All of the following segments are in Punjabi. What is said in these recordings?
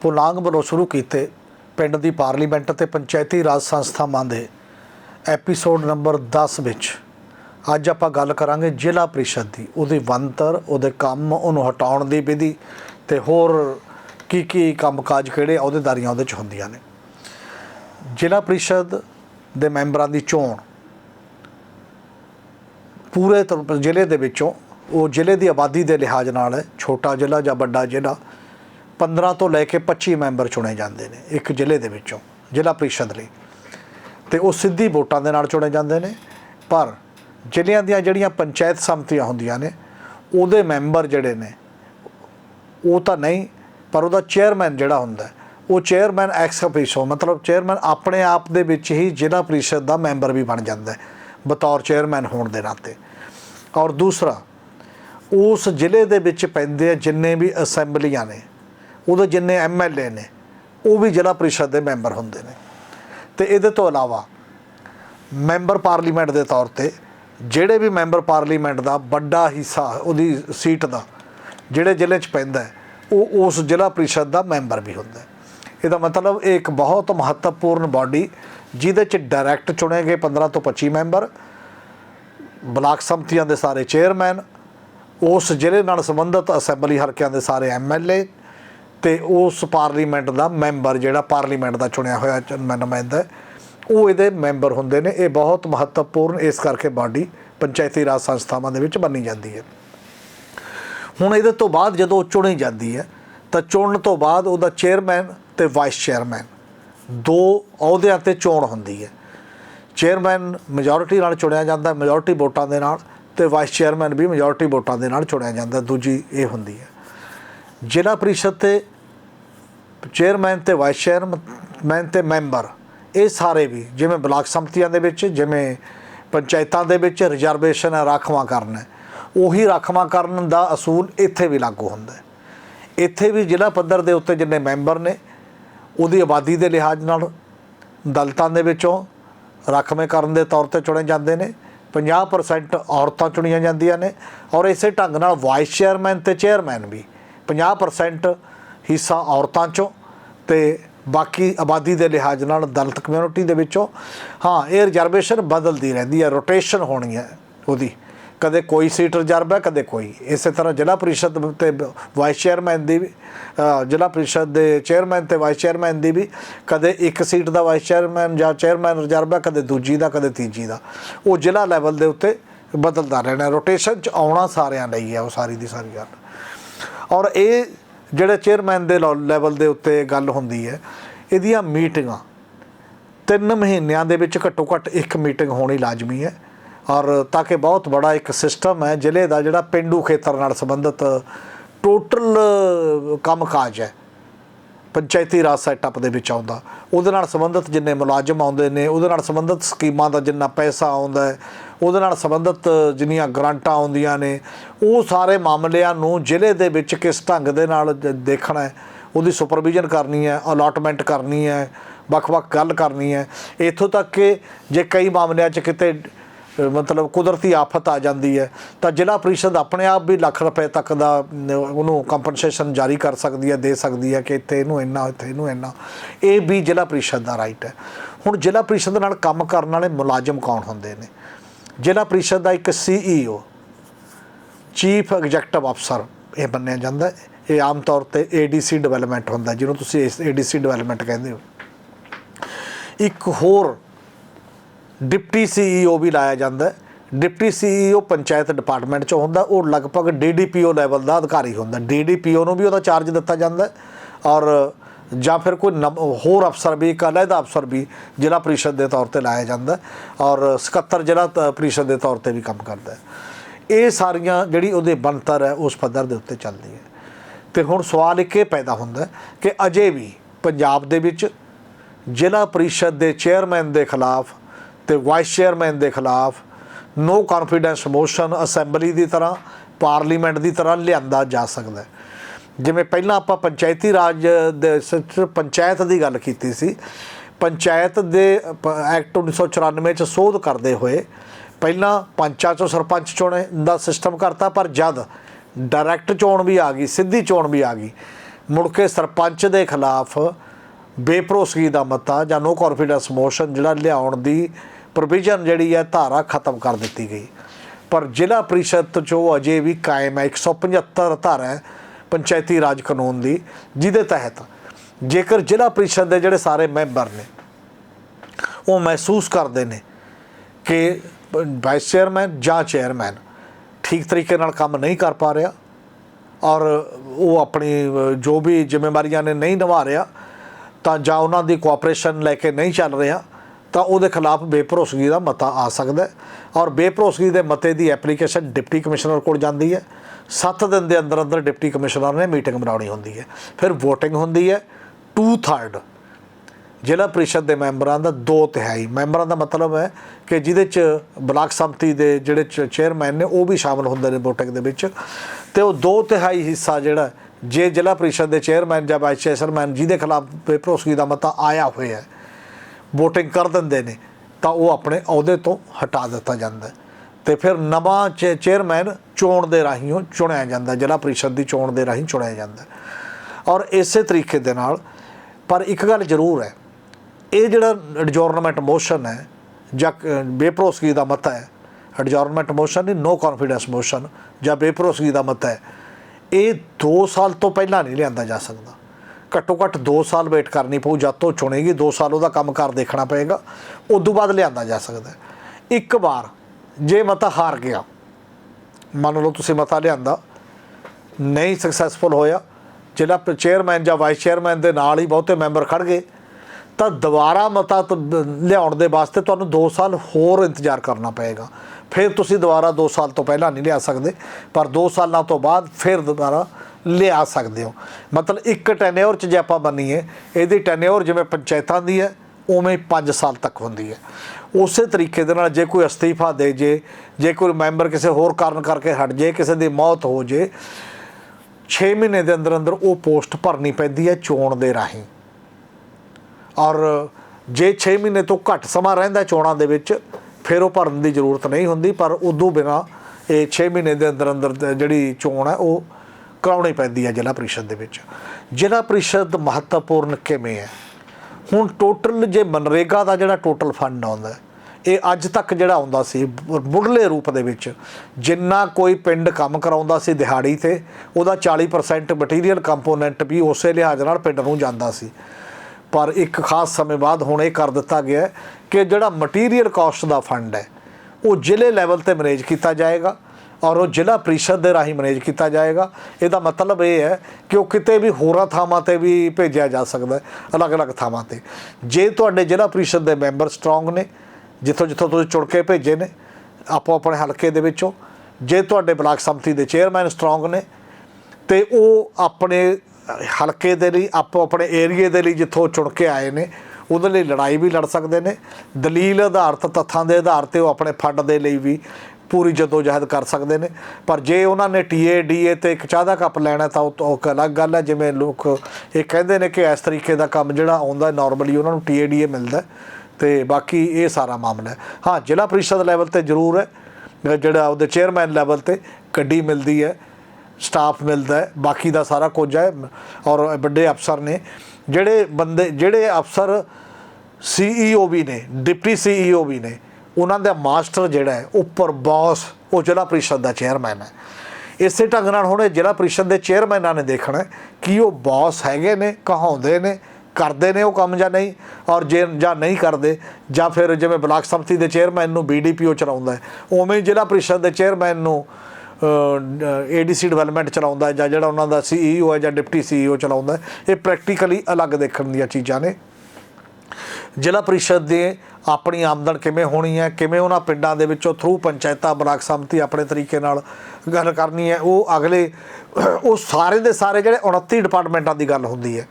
ਪੁਲਾਂਗ ਵੱਲੋਂ ਸ਼ੁਰੂ ਕੀਤੇ ਪਿੰਡ ਦੀ ਪਾਰਲੀਮੈਂਟ ਅਤੇ ਪੰਚਾਇਤੀ ਰਾਜ ਸੰਸਥਾਵਾਂ ਦੇ ਐਪੀਸੋਡ ਨੰਬਰ 10 ਵਿੱਚ। ਅੱਜ ਆਪਾਂ ਗੱਲ ਕਰਾਂਗੇ ਜ਼ਿਲ੍ਹਾ ਪ੍ਰੀਸ਼ਦ ਦੀ। ਉਹਦੀ ਬੰਤਰ ਉਹਦੇ ਕੰਮ, ਉਹਨੂੰ ਹਟਾਉਣ ਦੀ ਵਿਧੀ ਤੇ ਹੋਰ ਕੀ ਕੀ ਕੰਮਕਾਜ ਕਿਹੜੇ ਅਹੁਦੇਦਾਰੀਆਂ ਉਹਦੇ ਚ ਹੁੰਦੀਆਂ ਨੇ। ਜ਼ਿਲ੍ਹਾ ਪ੍ਰੀਸ਼ਦ ਦੇ ਮੈਂਬਰਾਂ ਦੀ ਚੋਣ। ਪੂਰੇ ਤੌਰ- ਜ਼ਿਲ੍ਹੇ ਦੇ ਵਿੱਚੋਂ ਉਹ ਜ਼ਿਲ੍ਹੇ ਦੀ ਆਬਾਦੀ ਦੇ ਲਿਹਾਜ਼ ਨਾਲ ਹੈ। ਛੋਟਾ ਜ਼ਿਲ੍ਹਾ ਜਾਂ ਵੱਡਾ ਜ਼ਿਲ੍ਹਾ। 15 ਤੋਂ ਲੈ ਕੇ 25 ਮੈਂਬਰ ਚੁਣੇ ਜਾਂਦੇ ਨੇ ਇੱਕ ਜ਼ਿਲ੍ਹੇ ਦੇ ਵਿੱਚੋਂ, ਜ਼ਿਲ੍ਹਾ ਪ੍ਰੀਸ਼ਦ ਲਈ। ਤੇ ਉਹ ਸਿੱਧੀ ਵੋਟਾਂ ਦੇ ਨਾਲ ਚੁਣੇ ਜਾਂਦੇ ਨੇ। ਪਰ ਜ਼ਿਲ੍ਹਿਆਂ ਦੀਆਂ ਜਿਹੜੀਆਂ ਪੰਚਾਇਤ ਸਮਤੀਆਂ ਹੁੰਦੀਆਂ ਨੇ, ਉਹਦੇ ਮੈਂਬਰ ਜਿਹੜੇ ਨੇ, ਉਹ ਤਾਂ ਨਹੀਂ, ਪਰ ਉਹਦਾ ਚੇਅਰਮੈਨ ਜਿਹੜਾ ਹੁੰਦਾ ਉਹ ਚੇਅਰਮੈਨ ਐਕਸ ਅਫੀਸ਼ੋ ਮਤਲਬ ਚੇਅਰਮੈਨ ਆਪਣੇ ਆਪ ਦੇ ਵਿੱਚ ਹੀ ਜ਼ਿਲ੍ਹਾ ਪ੍ਰੀਸ਼ਦ ਦਾ ਮੈਂਬਰ ਵੀ ਬਣ ਜਾਂਦਾ ਹੈ, ਬਤੌਰ ਚੇਅਰਮੈਨ ਹੋਣ ਦੇ ਨਾਤੇ। ਔਰ ਦੂਸਰਾ, ਉਸ ਜ਼ਿਲ੍ਹੇ ਦੇ ਵਿੱਚ ਪੈਂਦੇ ਆ ਜਿੰਨੇ ਵੀ ਅਸੈਂਬਲੀਆਂ ਨੇ ਉਹਦੇ ਜਿੰਨੇ ਐਮਐਲਏ ਨੇ ਉਹ ਵੀ ਜ਼ਿਲ੍ਹਾ ਪਰਿਸ਼ਦ ਦੇ ਮੈਂਬਰ ਹੁੰਦੇ ਨੇ। ਤੇ ਇਹਦੇ ਤੋਂ ਇਲਾਵਾ ਮੈਂਬਰ ਪਾਰਲੀਮੈਂਟ ਦੇ ਤੌਰ ਤੇ ਜਿਹੜੇ ਵੀ ਮੈਂਬਰ ਪਾਰਲੀਮੈਂਟ ਦਾ ਵੱਡਾ ਹਿੱਸਾ ਉਹਦੀ ਸੀਟ ਦਾ ਜਿਹੜੇ ਜ਼ਿਲ੍ਹੇ 'ਚ ਪੈਂਦਾ ਹੈ, ਉਹ ਉਸ ਜ਼ਿਲ੍ਹਾ ਪਰਿਸ਼ਦ ਦਾ ਮੈਂਬਰ ਵੀ ਹੁੰਦਾ ਹੈ। ਇਹਦਾ ਮਤਲਬ ਇਹ ਇੱਕ ਬਹੁਤ ਮਹੱਤਵਪੂਰਨ ਬਾਡੀ ਜਿਹਦੇ 'ਚ ਡਾਇਰੈਕਟ ਚੁਣੇ ਗਏ 15 ਤੋਂ 25 ਮੈਂਬਰ ਬਲਾਕ ਸੰਮਤੀਆਂ ਦੇ ਸਾਰੇ ਚੇਅਰਮੈਨ ਉਸ ਜ਼ਿਲ੍ਹੇ ਨਾਲ ਸੰਬੰਧਿਤ ਅਸੈਂਬਲੀ ਹਲਕਿਆਂ ਦੇ ਸਾਰੇ ਐਮਐਲਏ ਤੇ ਉਸ ਪਾਰਲੀਮੈਂਟ ਦਾ ਮੈਂਬਰ ਜਿਹੜਾ ਪਾਰਲੀਮੈਂਟ ਦਾ ਚੁਣਿਆ ਹੋਇਆ ਨੁਮਾਇੰਦਾ ਉਹ ਇਹਦੇ ਮੈਂਬਰ ਹੁੰਦੇ ਨੇ। ਇਹ ਬਹੁਤ ਮਹੱਤਵਪੂਰਨ ਇਸ ਕਰਕੇ ਬਾਡੀ ਪੰਚਾਇਤੀ ਰਾਜ ਸੰਸਥਾਵਾਂ ਦੇ ਵਿੱਚ ਮੰਨੀ ਜਾਂਦੀ ਹੈ। ਹੁਣ ਇਹਦੇ ਤੋਂ ਬਾਅਦ ਜਦੋਂ ਉਹ ਚੁਣੀ ਜਾਂਦੀ ਹੈ, ਤਾਂ ਚੁਣਨ ਤੋਂ ਬਾਅਦ ਉਹਦਾ ਚੇਅਰਮੈਨ ਤੇ ਵਾਈਸ ਚੇਅਰਮੈਨ ਦੋ ਅਹੁਦਿਆਂ ਤੇ ਚੋਣ ਹੁੰਦੀ ਹੈ। ਚੇਅਰਮੈਨ ਮੈਜੋਰਿਟੀ ਨਾਲ ਚੁਣਿਆ ਜਾਂਦਾ, ਮੈਜੋਰਿਟੀ ਵੋਟਾਂ ਦੇ ਨਾਲ ਤੇ ਵਾਈਸ ਚੇਅਰਮੈਨ ਵੀ ਮੈਜੋਰਿਟੀ ਵੋਟਾਂ ਦੇ ਨਾਲ ਚੁਣਿਆ ਜਾਂਦਾ, ਦੂਜੀ ਇਹ ਹੁੰਦੀ ਹੈ। ਜ਼ਿਲ੍ਹਾ ਪ੍ਰੀਸ਼ਦ ਤੇ ਚੇਅਰਮੈਨ ਤੇ ਵਾਈਸ ਚੇਅਰਮੈਨ ਤੇ ਮੈਂਬਰ ਇਹ ਸਾਰੇ ਵੀ ਜਿਵੇਂ ਬਲਾਕ ਸੰਮਤੀਆਂ ਦੇ ਵਿੱਚ ਜਿਵੇਂ ਪੰਚਾਇਤਾਂ ਦੇ ਵਿੱਚ ਰਿਜ਼ਰਵੇਸ਼ਨ ਹੈ ਰਾਖਵਾਂ ਕਰਨਾ ਹੈ, ਉਹੀ ਰਾਖਵਾਂ ਕਰਨ ਦਾ ਅਸੂਲ ਇੱਥੇ ਵੀ ਲਾਗੂ ਹੁੰਦਾ ਹੈ। ਇੱਥੇ ਵੀ ਜ਼ਿਲ੍ਹਾ ਪੱਧਰ ਦੇ ਉੱਤੇ ਜਿੰਨੇ ਮੈਂਬਰ ਨੇ ਉਹਦੀ ਆਬਾਦੀ ਦੇ ਲਿਹਾਜ਼ ਨਾਲ ਦਲਤਾਂ ਦੇ ਵਿੱਚੋਂ ਰਾਖਵੇਂ ਕਰਨ ਦੇ ਤੌਰ ਤੇ ਚੁਣੇ ਜਾਂਦੇ ਨੇ 50% ਔਰਤਾਂ ਚੁਣੀਆਂ ਜਾਂਦੀਆਂ ਨੇ ਔਰ ਇਸੇ ਢੰਗ ਨਾਲ ਵਾਈਸ ਚੇਅਰਮੈਨ ਤੇ ਚੇਅਰਮੈਨ ਵੀ 50% ਹਿੱਸਾ ਔਰਤਾਂ ਚੋਂ ਤੇ ਬਾਕੀ ਆਬਾਦੀ ਦੇ ਲਿਹਾਜ਼ ਨਾਲ ਦਲਿਤ ਕਮਿਊਨਿਟੀ ਦੇ ਵਿੱਚੋਂ। ਹਾਂ, ਇਹ ਰਿਜ਼ਰਵੇਸ਼ਨ ਬਦਲਦੀ ਰਹਿੰਦੀ ਹੈ ਰੋਟੇਸ਼ਨ ਹੋਣੀ ਹੈ ਉਹਦੀ। ਕਦੇ ਕੋਈ ਸੀਟ ਰਿਜ਼ਰਵ ਹੈ, ਕਦੇ ਕੋਈ। ਇਸੇ ਤਰ੍ਹਾਂ ਜ਼ਿਲ੍ਹਾ ਪ੍ਰੀਸ਼ਦ ਤੇ ਵਾਈਸ ਚੇਅਰਮੈਨ ਦੀ ਵੀ ਜ਼ਿਲ੍ਹਾ ਪਰਿਸ਼ਦ ਦੇ ਚੇਅਰਮੈਨ ਤੇ ਵਾਈਸ ਚੇਅਰਮੈਨ ਦੀ ਵੀ ਕਦੇ ਇੱਕ ਸੀਟ ਦਾ ਵਾਈਸ ਚੇਅਰਮੈਨ ਜਾਂ ਚੇਅਰਮੈਨ ਰਿਜ਼ਰਵ ਹੈ, ਕਦੇ ਦੂਜੀ ਦਾ, ਕਦੇ ਤੀਜੀ ਦਾ। ਉਹ ਜ਼ਿਲ੍ਹਾ ਲੈਵਲ ਦੇ ਉੱਤੇ ਬਦਲਦਾ ਰਹਿਣਾ ਰੋਟੇਸ਼ਨ ਚ ਆਉਣਾ ਸਾਰਿਆਂ ਲਈ ਹੈ ਉਹ ਸਾਰੀ ਦੀ ਸਾਰੀ ਗੱਲ। ਔਰ ਇਹ ਜਿਹੜੇ ਚੇਅਰਮੈਨ ਦੇ ਲੈਵਲ ਦੇ ਉੱਤੇ ਗੱਲ ਹੁੰਦੀ ਹੈ, ਇਹਦੀਆਂ ਮੀਟਿੰਗਾਂ ਤਿੰਨ ਮਹੀਨਿਆਂ ਦੇ ਵਿੱਚ ਘੱਟੋ ਘੱਟ ਇੱਕ ਮੀਟਿੰਗ ਹੋਣੀ ਲਾਜ਼ਮੀ ਹੈ। ਔਰ ਤਾਂ ਕਿ ਬਹੁਤ ਬੜਾ ਇੱਕ ਸਿਸਟਮ ਹੈ, ਜ਼ਿਲ੍ਹੇ ਦਾ ਜਿਹੜਾ ਪਿੰਡੂ ਖੇਤਰ ਨਾਲ ਸੰਬੰਧਿਤ ਟੋਟਲ ਕੰਮਕਾਜ ਹੈ। ਪੰਚਾਇਤੀ ਰਾਜ ਸੈਟਅਪ ਦੇ ਵਿੱਚ ਆਉਂਦਾ। ਉਹਦੇ ਨਾਲ ਸੰਬੰਧਿਤ ਜਿੰਨੇ ਮੁਲਾਜ਼ਮ ਆਉਂਦੇ ਨੇ, ਉਹਦੇ ਨਾਲ ਸੰਬੰਧਿਤ ਸਕੀਮਾਂ ਦਾ ਜਿੰਨਾ ਪੈਸਾ ਆਉਂਦਾ ਹੈ, ਉਹਦੇ ਨਾਲ ਸੰਬੰਧਿਤ ਜਿੰਨੀਆਂ ਗ੍ਰਾਂਟਾਂ ਆਉਂਦੀਆਂ ਨੇ, ਉਹ ਸਾਰੇ ਮਾਮਲਿਆਂ ਨੂੰ ਜ਼ਿਲ੍ਹੇ ਦੇ ਵਿੱਚ ਕਿਸ ਢੰਗ ਦੇ ਨਾਲ ਦੇਖਣਾ ਹੈ। ਉਹਦੀ ਸੁਪਰਵਿਜ਼ਨ ਕਰਨੀ ਹੈ ਅਲਾਟਮੈਂਟ ਕਰਨੀ ਹੈ, ਵੱਖ-ਵੱਖ ਗੱਲ ਕਰਨੀ ਹੈ। ਇੱਥੋਂ ਤੱਕ ਕਿ ਜੇ ਕਈ ਮਾਮਲਿਆਂ 'ਚ ਕਿਤੇ ਮਤਲਬ ਕੁਦਰਤੀ ਆਫਤ ਆ ਜਾਂਦੀ ਹੈ, ਤਾਂ ਜ਼ਿਲ੍ਹਾ ਪ੍ਰੀਸ਼ਦ ਆਪਣੇ ਆਪ ਵੀ ਲੱਖ ਰੁਪਏ ਤੱਕ ਦਾ ਉਹਨੂੰ ਕੰਪਨਸੇਸ਼ਨ ਜਾਰੀ ਕਰ ਸਕਦੀ ਹੈ, ਦੇ ਸਕਦੀ ਹੈ ਕਿ ਇੱਥੇ ਇਹਨੂੰ ਇੰਨਾ, ਇੱਥੇ ਇਹਨੂੰ ਇੰਨਾ। ਇਹ ਵੀ ਜ਼ਿਲ੍ਹਾ ਪ੍ਰੀਸ਼ਦ ਦਾ ਰਾਈਟ ਹੈ। ਹੁਣ ਜ਼ਿਲ੍ਹਾ ਪ੍ਰੀਸ਼ਦ ਨਾਲ ਕੰਮ ਕਰਨ ਵਾਲੇ ਮੁਲਾਜ਼ਮ ਕੌਣ ਹੁੰਦੇ ਨੇ? ਜ਼ਿਲ੍ਹਾ ਪ੍ਰੀਸ਼ਦ ਦਾ ਇੱਕ ਸੀਈਓ ਚੀਫ ਐਗਜ਼ੈਕਟਿਵ ਅਫਸਰ ਇਹ ਮੰਨਿਆ ਜਾਂਦਾ ਇਹ ਆਮ ਤੌਰ ਤੇ ਏਡੀਸੀ ਡਿਵੈਲਪਮੈਂਟ ਹੁੰਦਾ ਜਿਹਨੂੰ ਤੁਸੀਂ ਏਡੀਸੀ ਡਿਵੈਲਪਮੈਂਟ ਕਹਿੰਦੇ ਹੋ। ਇੱਕ ਹੋਰ ਡਿਪਟੀ ਸੀਈਓ ਵੀ ਲਾਇਆ ਜਾਂਦਾ ਹੈ। ਡਿਪਟੀ ਸੀਈਓ ਪੰਚਾਇਤ ਡਿਪਾਰਟਮੈਂਟ ਚ ਹੁੰਦਾ, ਉਹ ਲਗਭਗ ਡੀਡੀਪੀਓ ਲੈਵਲ ਦਾ ਅਧਿਕਾਰੀ ਹੁੰਦਾ। ਡੀਡੀਪੀਓ ਨੂੰ ਵੀ ਉਹਦਾ ਚਾਰਜ ਦਿੱਤਾ ਜਾਂਦਾ ਔਰ ਜਾਂ ਫਿਰ ਕੋਈ ਨਮ- ਹੋਰ ਅਫਸਰ ਵੀ, ਇੱਕ ਅਲੱਗਾ ਅਫਸਰ ਵੀ ਜ਼ਿਲ੍ਹਾ ਪ੍ਰੀਸ਼ਦ ਦੇ ਤੌਰ ਤੇ ਲਾਇਆ ਜਾਂਦਾ ਔਰ ਸਕੱਤਰ ਜ਼ਿਲ੍ਹਾ ਤ- ਪ੍ਰੀਸ਼ਦ ਦੇ ਤੌਰ ਤੇ ਵੀ ਕੰਮ ਕਰਦਾ ਹੈ। ਇਹ ਸਾਰੀਆਂ ਜਿਹੜੀ ਉਹਦੇ ਬਣਤਰ ਹੈ, ਉਸ ਪੱਧਰ ਦੇ ਉੱਤੇ ਚੱਲਦੀ ਹੈ। ਤੇ ਹੁਣ ਸਵਾਲ ਇੱਕ ਇਹ ਪੈਦਾ ਹੁੰਦਾ ਕਿ ਅਜੇ ਵੀ ਪੰਜਾਬ ਦੇ ਵਿੱਚ ਜ਼ਿਲ੍ਹਾ ਪ੍ਰੀਸ਼ਦ ਦੇ ਚੇਅਰਮੈਨ ਦੇ ਖਿਲਾਫ ਤੇ ਵਾਈਸ ਚੇਅਰਮੈਨ ਦੇ ਖਿਲਾਫ ਨੋ ਕੌਨਫੀਡੈਂਸ ਮੋਸ਼ਨ ਅਸੈਂਬਲੀ ਦੀ ਤਰ੍ਹਾਂ ਪਾਰਲੀਮੈਂਟ ਦੀ ਤਰ੍ਹਾਂ ਲਿਆਂਦਾ ਜਾ ਸਕਦਾ ਹੈ। ਜਿਵੇਂ ਪਹਿਲਾਂ ਆਪਾਂ ਪੰਚਾਇਤੀ ਰਾਜ ਦੇ ਪੰਚਾਇਤ ਦੀ ਗੱਲ ਕੀਤੀ ਸੀ, ਪੰਚਾਇਤ ਦੇ ਪ- ਐਕਟ 1994 ਚ ਸੋਧ ਕਰਦੇ ਹੋਏ ਪਹਿਲਾਂ ਪੰਚਾਂ ਚੋਂ ਸਰਪੰਚ ਚੁਣੇ, ਦਾ ਸਿਸਟਮ ਕਰਤਾ, ਪਰ ਜਦ ਡਾਇਰੈਕਟ ਚੋਣ ਵੀ ਆ ਗਈ, ਸਿੱਧੀ ਚੋਣ ਵੀ ਆ ਗਈ, ਮੁੜ ਕੇ ਸਰਪੰਚ ਦੇ ਖਿਲਾਫ ਬੇਪਰੋਸਗੀ ਦਾ ਮਤਾ ਜਾਂ ਨੋ ਕੌਨਫੀਡੈਂਸ ਮੋਸ਼ਨ ਜਿਹੜਾ ਲਿਆਉਣ ਦੀ ਪ੍ਰੋਵੀਜ਼ਨ ਜਿਹੜੀ ਹੈ ਧਾਰਾ ਖਤਮ ਕਰ ਦਿੱਤੀ ਗਈ। ਪਰ ਜ਼ਿਲ੍ਹਾ ਪ੍ਰੀਸ਼ਦ ਚੋਂ ਅਜੇ ਵੀ ਕਾਇਮ ਹੈ 175 ਧਾਰਾ ਹੈ ਪੰਚਾਇਤੀ ਰਾਜ ਕਾਨੂੰਨ ਦੀ, ਜਿਹਦੇ ਤਹਿਤ ਜੇਕਰ ਜ਼ਿਲ੍ਹਾ ਪ੍ਰੀਸ਼ਦ ਦੇ ਜਿਹੜੇ ਸਾਰੇ ਮੈਂਬਰ ਨੇ, ਉਹ ਮਹਿਸੂਸ ਕਰਦੇ ਨੇ ਕਿ ਵਾਈਸ ਚੇਅਰਮੈਨ ਜਾਂ ਚੇਅਰਮੈਨ ਠੀਕ ਤਰੀਕੇ ਨਾਲ ਕੰਮ ਨਹੀਂ ਕਰ ਪਾ ਰਿਹਾ ਔਰ ਉਹ ਆਪਣੀ, ਜੋ ਵੀ ਜ਼ਿੰਮੇਵਾਰੀਆਂ ਨੇ ਨਹੀਂ ਨਿਭਾ ਰਿਹਾ, ਤਾਂ ਜਾਂ ਉਹਨਾਂ ਦੀ ਕੋਆਪਰੇਸ਼ਨ ਲੈ ਕੇ ਨਹੀਂ ਚੱਲ ਰਿਹਾ ਤਾਂ ਉਹਦੇ ਖਿਲਾਫ ਬੇਭਰੋਸਗੀ ਦਾ ਮਤਾ ਆ ਸਕਦਾ ਹੈ ਔਰ ਬੇਭਰੋਸਗੀ ਦੇ ਮਤੇ ਦੀ ਐਪਲੀਕੇਸ਼ਨ ਡਿਪਟੀ ਕਮਿਸ਼ਨਰ ਕੋਲ ਜਾਂਦੀ ਹੈ। 7 ਦਿਨ ਦੇ ਅੰਦਰ ਅੰਦਰ ਡਿਪਟੀ ਕਮਿਸ਼ਨਰ ਨੇ ਮੀਟਿੰਗ ਬਣਾਉਣੀ ਹੁੰਦੀ ਹੈ। ਫਿਰ VOTING ਹੁੰਦੀ ਹੈ। 2/3 ਜ਼ਿਲ੍ਹਾ ਪ੍ਰੀਸ਼ਦ ਦੇ ਮੈਂਬਰਾਂ ਦਾ 2 ਤਿਹਾਈ। ਮੈਂਬਰਾਂ ਦਾ ਮਤਲਬ ਹੈ ਕਿ ਜਿਹਦੇ ਚ ਬਲਾਕ ਸੰਮਤੀ ਦੇ ਜਿਹੜੇ ਚ- ਚੇਅਰਮੈਨ ਨੇ ਉਹ ਵੀ ਸ਼ਾਮਲ ਹੁੰਦੇ ਨੇ VOTING ਦੇ ਵਿੱਚ। ਤੇ ਉਹ 2 ਤਿਹਾਈ ਹਿੱਸਾ ਜਿਹੜਾ ਜੇ ਜ਼ਿਲ੍ਹਾ ਪ੍ਰੀਸ਼ਦ ਦੇ ਚੇਅਰਮੈਨ ਜਾਂ ਵਾਈਸ ਚੇਅਰਮੈਨ ਜਿਹਦੇ ਖਿਲਾਫ ਬੇਭਰੋਸਗੀ ਦਾ ਮਤਾ ਆਇਆ ਹੋਇਆ ਹੈ। VOTING ਕਰ ਦਿੰਦੇ ਨੇ, ਤਾਂ ਉਹ ਆਪਣੇ ਅਹੁਦੇ ਤੋਂ ਹਟਾ ਦਿੱਤਾ ਜਾਂਦਾ ਹੈ। ਤੇ ਫਿਰ ਨਵਾਂ ਚੇ- ਚੇਅਰਮੈਨ ਚੋਣ ਦੇ ਰਾਹੀਂ ਉਹ ਚੁਣਿਆ ਜਾਂਦਾ ਜ਼ਿਲ੍ਹਾ ਪ੍ਰੀਸ਼ਦ ਦੀ ਚੋਣ ਦੇ ਰਾਹੀਂ ਚੁਣਿਆ ਜਾਂਦਾ ਔਰ ਇਸੇ ਤਰੀਕੇ ਦੇ ਨਾਲ, ਪਰ ਇੱਕ ਗੱਲ ਜ਼ਰੂਰ ਹੈ, ਇਹ ਜਿਹੜਾ ਐਡਜੋਰਨਮੈਂਟ ਮੋਸ਼ਨ ਹੈ, ਜਾਂ ਬੇਪਰੋਸਗੀ ਦਾ ਮਤਾ ਹੈ ਐਡਜੋਰਨਮੈਂਟ ਮੋਸ਼ਨ ਨਹੀਂ ਨੋ ਕੌਨਫੀਡੈਂਸ ਮੋਸ਼ਨ ਜਾਂ ਬੇਪਰੋਸਗੀ ਦਾ ਮਤਾ ਹੈ, ਇਹ 2 ਸਾਲ ਤੋਂ ਪਹਿਲਾਂ ਨਹੀਂ ਲਿਆਂਦਾ ਜਾ ਸਕਦਾ। ਘੱਟੋ ਘੱਟ 2 ਸਾਲ ਵੇਟ ਕਰਨੀ ਪਊ, ਜਦ ਤੋਂ ਚੁਣੇਗੀ 2 ਸਾਲ ਉਹਦਾ ਕੰਮ ਕੰਮਕਾਰ ਦੇਖਣਾ ਪਏਗਾ, ਉਦੋਂ ਬਾਅਦ ਲਿਆਂਦਾ ਜਾ ਸਕਦਾ ਇੱਕ ਵਾਰ ਜੇ ਮਤਾ ਹਾਰ ਗਿਆ, ਮੰਨ ਲਓ ਤੁਸੀਂ ਮਤਾ ਲਿਆਂਦਾ, ਨਹੀਂ ਸਕਸੈਸਫੁਲ ਹੋਇਆ ਜਿਹੜਾ ਚੇਅਰਮੈਨ ਜਾਂ ਵਾਈਸ ਚੇਅਰਮੈਨ ਦੇ ਨਾਲ ਹੀ ਬਹੁਤੇ ਮੈਂਬਰ ਖੜ ਗਏ, ਤਾਂ ਦੁਬਾਰਾ ਮਤਾ ਲਿਆਉਣ ਦੇ ਵਾਸਤੇ ਤੁਹਾਨੂੰ 2 ਸਾਲ ਹੋਰ ਇੰਤਜ਼ਾਰ ਕਰਨਾ ਪਏਗਾ। ਫਿਰ ਤੁਸੀਂ ਦੁਬਾਰਾ 2 ਸਾਲ ਤੋਂ ਪਹਿਲਾਂ ਨਹੀਂ ਲਿਆ ਸਕਦੇ, ਪਰ 2 ਸਾਲਾਂ ਤੋਂ ਬਾਅਦ ਫਿਰ ਦੁਬਾਰਾ ਲਿਆ ਸਕਦੇ ਹੋ। ਮਤਲਬ ਇੱਕ ਟੈਨਿਓਰ ਚ ਜੇ ਆਪਾਂ ਮੰਨੀਏ, ਇਹਦੀ ਟੈਨਿਓਰ ਜਿਵੇਂ ਪੰਚਾਇਤਾਂ ਦੀ ਹੈ, ਉਵੇਂ 5 ਸਾਲ ਤੱਕ ਹੁੰਦੀ ਹੈ। ਉਸੇ ਤਰੀਕੇ ਦੇ ਨਾਲ ਜੇ ਕੋਈ ਅਸਤੀਫਾ ਦੇ ਜੇ ਜੇ ਕੋਈ ਮੈਂਬਰ ਕਿਸੇ ਹੋਰ ਕਾਰਨ ਕਰਕੇ ਹਟ ਜੇ, ਕਿਸੇ ਦੀ ਮੌਤ ਹੋ ਜੇ 6 ਮਹੀਨੇ ਦੇ ਅੰਦਰ ਅੰਦਰ ਉਹ ਪੋਸਟ ਭਰਨੀ ਪੈਂਦੀ ਹੈ ਚੋਣ ਦੇ ਰਾਹੀਂ। ਔਰ ਜੇ 6 ਮਹੀਨੇ ਤੋਂ ਘੱਟ ਸਮਾਂ ਰਹਿੰਦਾ ਚੋਣਾਂ ਦੇ ਵਿੱਚ, ਫਿਰ ਉਹ ਭਰਨ ਦੀ ਜ਼ਰੂਰਤ ਨਹੀਂ ਹੁੰਦੀ, ਪਰ ਉਦੋਂ ਬਿਨਾ ਇਹ 6 ਮਹੀਨੇ ਦੇ ਅੰਦਰ ਅੰਦਰ ਜਿਹੜੀ ਚੋਣ ਹੈ, ਉਹ ਕਰਾਉਣੀ ਪੈਂਦੀ ਹੈ ਜ਼ਿਲ੍ਹਾ ਪ੍ਰੀਸ਼ਦ ਦੇ ਵਿੱਚ। ਜ਼ਿਲ੍ਹਾ ਪ੍ਰੀਸ਼ਦ ਮਹੱਤਵਪੂਰਨ ਕਿਵੇਂ ਹੈ? ਹੁਣ ਟੋਟਲ ਜੇ ਮਨਰੇਗਾ ਦਾ ਜਿਹੜਾ ਟੋਟਲ ਫੰਡ ਆਉਂਦਾ ਇਹ ਅੱਜ ਤੱਕ ਜਿਹੜਾ ਆਉਂਦਾ ਸੀ, ਮੁੱਢਲੇ ਰੂਪ ਦੇ ਵਿੱਚ, ਜਿੰਨਾ ਕੋਈ ਪਿੰਡ ਕੰਮ ਕਰਾਉਂਦਾ ਸੀ ਦਿਹਾੜੀ ਤੇ, ਉਹਦਾ 40% ਮਟੀਰੀਅਲ ਕੰਪੋਨੈਂਟ ਵੀ ਉਸੇ ਲਿਹਾਜ਼ ਨਾਲ ਪਿੰਡ ਨੂੰ ਜਾਂਦਾ ਸੀ। ਪਰ ਇੱਕ ਖਾਸ ਸਮੇਂ ਬਾਅਦ ਹੁਣ ਇਹ ਕਰ ਦਿੱਤਾ ਗਿਆ ਕਿ ਜਿਹੜਾ ਮਟੀਰੀਅਲ ਕਾਸਟ ਦਾ ਫੰਡ ਹੈ, ਉਹ ਜ਼ਿਲ੍ਹੇ ਲੈਵਲ ਤੇ ਮੈਨੇਜ ਕੀਤਾ ਜਾਏਗਾ। ਔਰ ਉਹ ਜ਼ਿਲ੍ਹਾ ਪ੍ਰੀਸ਼ਦ ਦੇ ਰਾਹੀਂ ਮੈਨੇਜ ਕੀਤਾ ਜਾਏਗਾ। ਇਹਦਾ ਮਤਲਬ ਇਹ ਹੈ ਕਿ ਉਹ ਕਿਤੇ ਵੀ ਹੋਰਾਂ ਥਾਵਾਂ ਤੇ ਵੀ ਭੇਜਿਆ ਜਾ ਸਕਦਾ ਹੈ, ਅਲੱਗ-ਅਲੱਗ ਥਾਵਾਂ ਤੇ। ਜੇ ਤੁਹਾਡੇ ਜ਼ਿਲ੍ਹਾ ਪ੍ਰੀਸ਼ਦ ਦੇ ਮੈਂਬਰ ਸਟਰੋਂਗ ਨੇ, ਜਿੱਥੋਂ ਜਿੱਥੋਂ ਤੁਸੀਂ ਚੁਣ ਕੇ ਭੇਜੇ ਨੇ, ਆਪੋ ਆਪਣੇ ਹਲਕੇ ਦੇ ਵਿੱਚੋਂ। ਜੇ ਤੁਹਾਡੇ ਬਲਾਕ ਸੰਮਤੀ ਦੇ ਚੇਅਰਮੈਨ ਸਟਰੋਂਗ ਨੇ, ਤੇ ਉਹ ਆਪਣੇ ਹਲਕੇ ਦੇ ਲਈ, ਆਪੋ ਆਪਣੇ ਏਰੀਏ ਦੇ ਲਈ ਜਿੱਥੋਂ ਚੁਣ ਕੇ ਆਏ ਨੇ, ਉਹਦੇ ਲਈ ਲੜਾਈ ਵੀ ਲੜ ਸਕਦੇ ਨੇ। ਦਲੀਲ ਆਧਾਰਿਤ ਤੱਥਾਂ ਦੇ ਆਧਾਰ ਤੇ ਉਹ ਆਪਣੇ ਫੰਡ ਦੇ ਲਈ ਵੀ ਪੂਰੀ ਜਦੋਜਹਿਦ ਕਰ ਸਕਦੇ ਨੇ। ਪਰ ਜੇ ਉਹਨਾਂ ਨੇ ਟੀਏ ਡੀਏ ਤੇ ਇੱਕ ਚਾਹ ਦਾ ਕੱਪ ਲੈਣਾ ਤਾਂ ਉਹ ਇੱਕ ਅਲੱਗ ਗੱਲ ਹੈ। ਜਿਵੇਂ ਲੋਕ ਇਹ ਕਹਿੰਦੇ ਨੇ ਕਿ ਇਸ ਤਰੀਕੇ ਦਾ ਕੰਮ ਜਿਹੜਾ ਆਉਂਦਾ ਨਾਰਮਲੀ ਉਹਨਾਂ ਨੂੰ ਟੀਏ ਡੀਏ ਮਿਲਦਾ ਹੈ। ਤੇ ਬਾਕੀ ਇਹ ਸਾਰਾ ਮਾਮਲਾ ਹੈ। ਹਾਂ, ਜ਼ਿਲ੍ਹਾ ਪ੍ਰੀਸ਼ਦ ਲੈਵਲ ਤੇ ਜ਼ਰੂਰ ਹੈ। ਜਿਹੜਾ ਉਹਦੇ ਚੇਅਰਮੈਨ ਲੈਵਲ ਤੇ ਗੱਡੀ ਮਿਲਦੀ ਹੈ ਸਟਾਫ ਮਿਲਦਾ ਹੈ। ਬਾਕੀ ਦਾ ਸਾਰਾ ਕੁਝ ਹੈ ਔਰ ਵੱਡੇ ਅਫਸਰ ਨੇ। ਜਿਹੜੇ ਬੰਦੇ, ਜਿਹੜੇ ਅਫਸਰ ਸੀਈਓ ਵੀ ਨੇ, ਡਿਪਟੀ ਸੀਈਓ ਵੀ ਨੇ ਉਹਨਾਂ ਦਾ ਮਾਸਟਰ ਜਿਹੜਾ ਹੈ, ਉੱਪਰ ਬੌਸ ਉਹ ਜ਼ਿਲ੍ਹਾ ਪ੍ਰੀਸ਼ਦ ਦਾ ਚੇਅਰਮੈਨ ਹੈ। ਇਸੇ ਢੰਗ ਨਾਲ ਹੁਣ ਇਹ ਜ਼ਿਲ੍ਹਾ ਪ੍ਰੀਸ਼ਦ ਦੇ ਚੇਅਰਮੈਨਾਂ ਨੇ ਦੇਖਣਾ ਕਿ ਉਹ ਬੌਸ ਹੈਗੇ ਨੇ, ਕਹਾਉਂਦੇ ਨੇ, ਕਰਦੇ ਨੇ ਉਹ ਕੰਮ ਜਾਂ ਨਹੀਂ, ਔਰ ਜੇ ਜਾਂ ਨਹੀਂ ਕਰਦੇ, ਜਾਂ ਫਿਰ ਜਿਵੇਂ ਬਲਾਕ ਸੰਮਤੀ ਦੇ ਚੇਅਰਮੈਨ ਨੂੰ ਬੀਡੀਪੀਓ ਚਲਾਉਂਦਾ ਹੈ, ਉਵੇਂ ਹੀ ਜ਼ਿਲ੍ਹਾ ਪ੍ਰੀਸ਼ਦ ਦੇ ਚੇਅਰਮੈਨ ਨੂੰ ਏਡੀਸੀ ਡਿਵੈਲਪਮੈਂਟ ਚਲਾਉਂਦਾ ਜਾਂ ਜਿਹੜਾ ਉਹਨਾਂ ਦਾ ਸੀਈਓ ਹੈ ਜਾਂ ਡਿਪਟੀ ਸੀਈਓ ਚਲਾਉਂਦਾ ਇਹ ਪ੍ਰੈਕਟੀਕਲੀ ਅਲੱਗ ਦੇਖਣ ਦੀਆਂ ਚੀਜ਼ਾਂ ਨੇ। ਜ਼ਿਲ੍ਹਾ ਪ੍ਰੀਸ਼ਦ ਦੇ ਆਪਣੀ ਆਮਦਨ ਕਿਵੇਂ ਹੋਣੀ ਹੈ? ਕਿਵੇਂ ਉਹਨਾਂ ਪਿੰਡਾਂ ਦੇ ਵਿੱਚੋਂ ਥਰੂ ਪੰਚਾਇਤਾਂ ਬਲਾਕ ਸੰਮਤੀ ਆਪਣੇ ਤਰੀਕੇ ਨਾਲ ਗੱਲ ਕਰਨੀ ਹੈ? ਉਹ ਅਗਲੇ, ਉਹ ਸਾਰੇ ਦੇ ਸਾਰੇ ਜਿਹੜੇ 29 ਡਿਪਾਰਟਮੈਂਟਾਂ ਦੀ ਗੱਲ ਹੁੰਦੀ ਹੈ।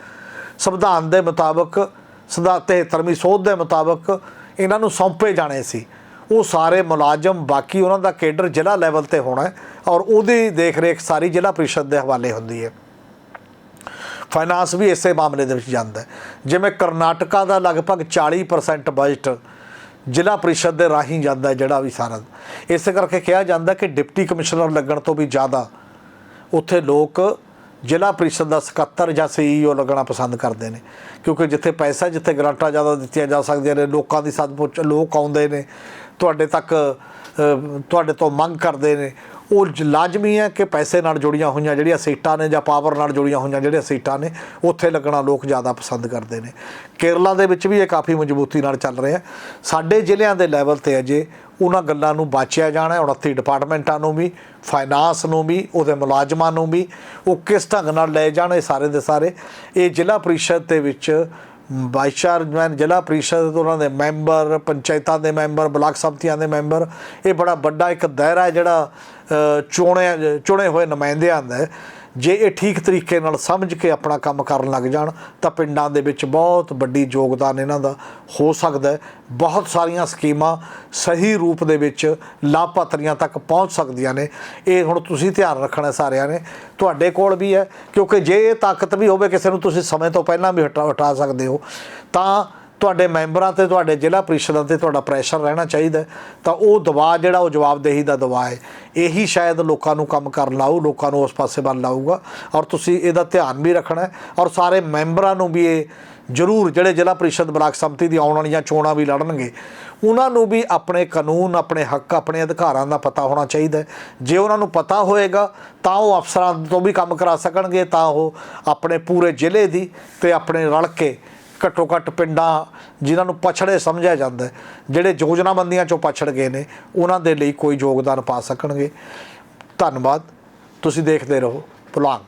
ਸੰਵਿਧਾਨ ਦੇ ਮੁਤਾਬਕ ਸਦਾ 73ਵੀਂ ਸੋਧ ਦੇ ਮੁਤਾਬਕ ਇਹਨਾਂ ਨੂੰ ਸੌਂਪੇ ਜਾਣੇ ਸੀ। ਉਹ ਸਾਰੇ ਮੁਲਾਜ਼ਮ, ਬਾਕੀ ਉਹਨਾਂ ਦਾ ਕੇਡਰ ਜ਼ਿਲ੍ਹਾ ਲੈਵਲ ਤੇ ਹੋਣਾ ਔਰ ਉਹਦੀ ਦੇਖ ਰੇਖ ਸਾਰੀ ਜ਼ਿਲ੍ਹਾ ਪ੍ਰੀਸ਼ਦ ਦੇ ਹਵਾਲੇ ਹੁੰਦੀ ਹੈ। ਫਾਈਨਾਂਸ ਵੀ ਇਸੇ ਮਾਮਲੇ ਦੇ ਵਿੱਚ ਜਾਂਦਾ ਜਿਵੇਂ ਕਰਨਾਟਕਾ ਦਾ ਲਗਭਗ 40% ਬਜਟ ਜ਼ਿਲ੍ਹਾ ਪ੍ਰੀਸ਼ਦ ਦੇ ਰਾਹੀਂ ਜਾਂਦਾ ਜਿਹੜਾ ਵੀ ਸਾਰਾ। ਇਸੇ ਕਰਕੇ ਕਿਹਾ ਜਾਂਦਾ ਕਿ ਡਿਪਟੀ ਕਮਿਸ਼ਨਰ ਲੱਗਣ ਤੋਂ ਵੀ ਜ਼ਿਆਦਾ ਉੱਥੇ ਲੋਕ ਜ਼ਿਲ੍ਹਾ ਪ੍ਰੀਸ਼ਦ ਦਾ ਸਕੱਤਰ ਜਾਂ ਸੀਈਓ ਲੱਗਣਾ ਪਸੰਦ ਕਰਦੇ ਨੇ। ਕਿਉਂਕਿ ਜਿੱਥੇ ਪੈਸਾ, ਜਿੱਥੇ ਗ੍ਰਾਂਟਾਂ ਜ਼ਿਆਦਾ ਦਿੱਤੀਆਂ ਜਾ ਸਕਦੀਆਂ ਨੇ, ਲੋਕਾਂ ਦੀ ਸੱਚਮੁੱਚ ਲੋਕ ਆਉਂਦੇ ਨੇ, ਤੁਹਾਡੇ ਤੱਕ ਤੁਹਾਡੇ ਤੋਂ ਮੰਗ ਕਰਦੇ ਨੇ। ਉਹ ਲਾਜ਼ਮੀ ਹੈ ਕਿ ਪੈਸੇ ਨਾਲ ਜੁੜੀਆਂ ਹੋਈਆਂ ਜਿਹੜੀਆਂ ਸੀਟਾਂ ਨੇ ਜਾਂ ਪਾਵਰ ਨਾਲ ਜੁੜੀਆਂ ਹੋਈਆਂ ਜਿਹੜੀਆਂ ਸੀਟਾਂ ਨੇ, ਉੱਥੇ ਲੱਗਣਾ ਲੋਕ ਜ਼ਿਆਦਾ ਪਸੰਦ ਕਰਦੇ ਨੇ। ਕੇਰਲਾ ਦੇ ਵਿੱਚ ਵੀ ਇਹ ਕਾਫੀ ਮਜ਼ਬੂਤੀ ਨਾਲ ਚੱਲ ਰਿਹਾ ਸਾਡੇ ਜ਼ਿਲ੍ਹਿਆਂ ਦੇ ਲੈਵਲ ਤੇ ਅਜੇ ਉਹਨਾਂ ਗੱਲਾਂ ਨੂੰ ਬਾਚਿਆ ਜਾਣਾ ਹੈ 29 ਡਿਪਾਰਟਮੈਂਟਾਂ ਨੂੰ ਵੀ ਫਾਈਨਾਂਸ ਨੂੰ ਵੀ, ਉਹਦੇ ਮੁਲਾਜ਼ਮਾਂ ਨੂੰ ਵੀ, ਉਹ ਕਿਸ ਢੰਗ ਨਾਲ ਲੈ ਜਾਣ ਇਹ ਸਾਰੇ ਦੇ ਸਾਰੇ। ਇਹ ਜ਼ਿਲ੍ਹਾ ਪ੍ਰੀਸ਼ਦ ਦੇ ਵਿੱਚ ਵਾਈਸ ਚੇਅਰਮੈਨ ਜ਼ਿਲ੍ਹਾ ਪ੍ਰੀਸ਼ਦ ਉਹਨਾਂ ਦੇ ਮੈਂਬਰ ਪੰਚਾਇਤਾਂ ਦੇ ਮੈਂਬਰ ਬਲਾਕ ਸਮਤੀਆਂ ਦੇ ਮੈਂਬਰ ਇਹ ਬੜਾ ਵੱਡਾ ਇੱਕ ਦਾਇਰਾ ਹੈ ਜਿਹੜਾ ਚੁਣੇ ਚੁਣੇ ਹੋਏ ਨੁਮਾਇੰਦਿਆਂ ਦਾ ਜੇ ਇਹ ਠੀਕ ਤਰੀਕੇ ਨਾਲ ਸਮਝ ਕੇ ਆਪਣਾ ਕੰਮ ਕਰਨ ਲੱਗ ਜਾਣ, ਤਾਂ ਪਿੰਡਾਂ ਦੇ ਵਿੱਚ ਬਹੁਤ ਵੱਡੀ ਯੋਗਦਾਨ ਇਹਨਾਂ ਦਾ ਹੋ ਸਕਦਾ ਹੈ। ਬਹੁਤ ਸਾਰੀਆਂ ਸਕੀਮਾਂ ਸਹੀ ਰੂਪ ਦੇ ਵਿੱਚ ਲਾਭਪਾਤਰੀਆਂ ਤੱਕ ਪਹੁੰਚ ਸਕਦੀਆਂ ਨੇ। ਇਹ ਹੁਣ ਤੁਸੀਂ ਧਿਆਨ ਰੱਖਣਾ ਸਾਰਿਆਂ ਨੇ। ਤੁਹਾਡੇ ਕੋਲ ਵੀ ਹੈ, ਕਿਉਂਕਿ ਜੇ ਇਹ ਤਾਕਤ ਵੀ ਹੋਵੇ ਕਿਸੇ ਨੂੰ, ਤੁਸੀਂ ਸਮੇਂ ਤੋਂ ਪਹਿਲਾਂ ਵੀ ਹਟਾ ਹਟਾ ਸਕਦੇ ਹੋ। ਤਾਂ ਤੁਹਾਡੇ ਮੈਂਬਰਾਂ ਤੇ, ਤੁਹਾਡੇ ਜ਼ਿਲ੍ਹਾ ਪ੍ਰੀਸ਼ਦਾਂ ਤੇ ਤੁਹਾਡਾ ਪ੍ਰੈਸ਼ਰ ਰਹਿਣਾ ਚਾਹੀਦਾ ਤਾਂ ਉਹ ਦਬਾਅ ਜਿਹੜਾ ਉਹ ਜਵਾਬਦੇਹੀ ਦਾ ਦਬਾਅ ਹੈ। ਇਹੀ ਸ਼ਾਇਦ ਲੋਕਾਂ ਨੂੰ ਕੰਮ ਕਰਨ ਲਾਊ, ਲੋਕਾਂ ਨੂੰ ਉਸ ਪਾਸੇ ਵੱਲ ਲਾਊਗਾ ਔਰ ਤੁਸੀਂ ਇਹਦਾ ਧਿਆਨ ਵੀ ਰੱਖਣਾ ਔਰ ਸਾਰੇ ਮੈਂਬਰਾਂ ਨੂੰ ਵੀ ਇਹ ਜ਼ਰੂਰ ਜਿਹੜੇ ਜ਼ਿਲ੍ਹਾ ਪ੍ਰੀਸ਼ਦ ਬਲਾਕ ਸੰਮਤੀ ਦੀ ਆਉਣ ਵਾਲੀਆਂ ਚੋਣਾਂ ਵੀ ਲੜਨਗੇ, ਉਹਨਾਂ ਨੂੰ ਵੀ ਆਪਣੇ ਕਾਨੂੰਨ, ਆਪਣੇ ਹੱਕ, ਆਪਣੇ ਅਧਿਕਾਰਾਂ ਦਾ ਪਤਾ ਹੋਣਾ ਚਾਹੀਦਾ ਜੇ ਉਹਨਾਂ ਨੂੰ ਪਤਾ ਹੋਏਗਾ, ਤਾਂ ਉਹ ਅਫਸਰਾਂ ਤੋਂ ਵੀ ਕੰਮ ਕਰਾ ਸਕਣਗੇ, ਤਾਂ ਉਹ ਆਪਣੇ ਪੂਰੇ ਜ਼ਿਲ੍ਹੇ ਦੀ ਤੇ ਆਪਣੇ ਰਲ ਕੇ ਘੱਟੋ ਘੱਟ ਪਿੰਡਾਂ ਜਿਨ੍ਹਾਂ ਨੂੰ ਪਛੜੇ ਸਮਝਿਆ ਜਾਂਦਾ ਜਿਹੜੇ ਯੋਜਨਾਬੰਦੀਆਂ ਚੋਂ ਪਛੜ ਗਏ ਨੇ, ਉਹਨਾਂ ਦੇ ਲਈ ਕੋਈ ਯੋਗਦਾਨ ਪਾ ਸਕਣਗੇ। ਧੰਨਵਾਦ। ਤੁਸੀਂ ਦੇਖਦੇ ਰਹੋ ਪੁਲਾਂਗ